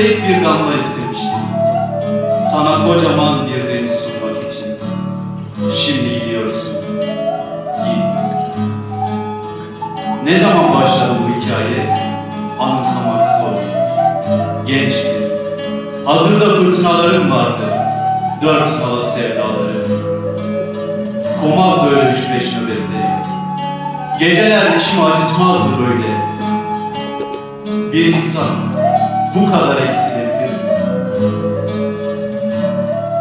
Tek bir damla istemiştim. Sana kocaman bir deniz sunmak için. Şimdi gidiyorsun. Git. Ne zaman başladı bu hikaye? Anımsamak zor. Gençtim. Hazırda fırtınalarım vardı. Dört nala sevdaları. Komazdı öyle üç beş nöbetleri. Geceler içimi acıtmazdı böyle. Bir insan bu kadar eksilebilir mi?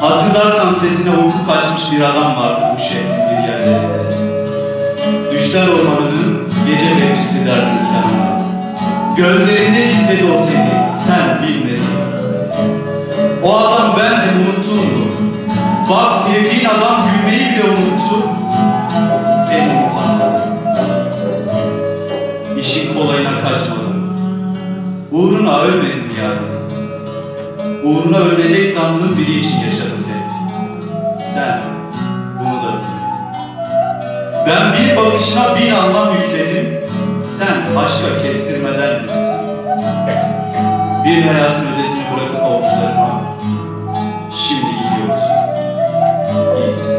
Hatırlarsan sesine uyku kaçmış bir adam vardı bu şehrin bir yerlerinde. Düşler ormanının gece bekçisi derdin sen. Gözlerinde gizledi o seni, sen bilmedin. O adam ölecek sandığım biri için yaşadım hep. Sen bunu da bilmedin. Ben bir bakışına bin anlam yükledim. Sen aşka kestirmeden gittin. Bir hayatın özetini bırakıp avuçlarıma şimdi gidiyorsun. Git.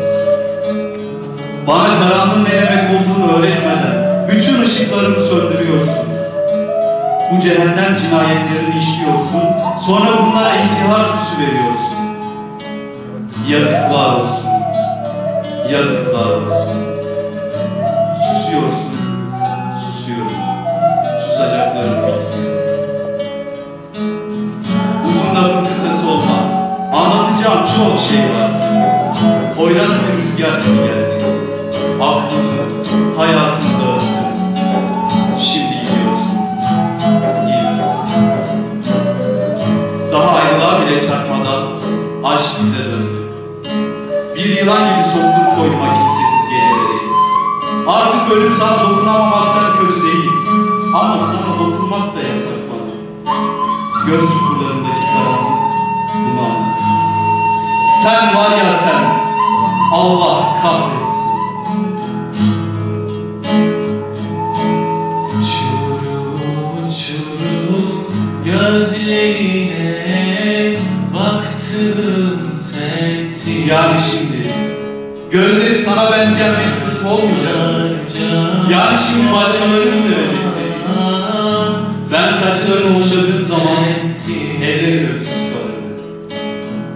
Bana Bu cehennem cinayetlerini işliyorsun. Sonra bunlara intihar süsü veriyorsun. Yazıklar olsun. Yazıklar olsun. Susuyorsun. Susuyorum. Susacaklarım bitmiyor. Uzun lafın kısası olmaz. Anlatacağım çok şey var. Poyraz bir rüzgar gibi geldi. Aklımı, hayatımı bize döndü. Bir yılan gibi soktum koynuma kimsesiz geceleri. Artık ölüm sana dokunamamaktan kötü değil. Ama sana dokunmak da yasak bana. Göz çukurlarındaki karanlık bunu anlat. Sen var ya sen, Allah kahretsin. Gözlerine gözleri sana benzeyen bir kısmı olmayacak. Yani şimdi başkalarını sevecek seni. Ben saçlarını hoşladığım zaman ellerin öksüz kalırdı.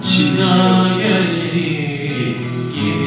Şimdi gidiyorsun. Git.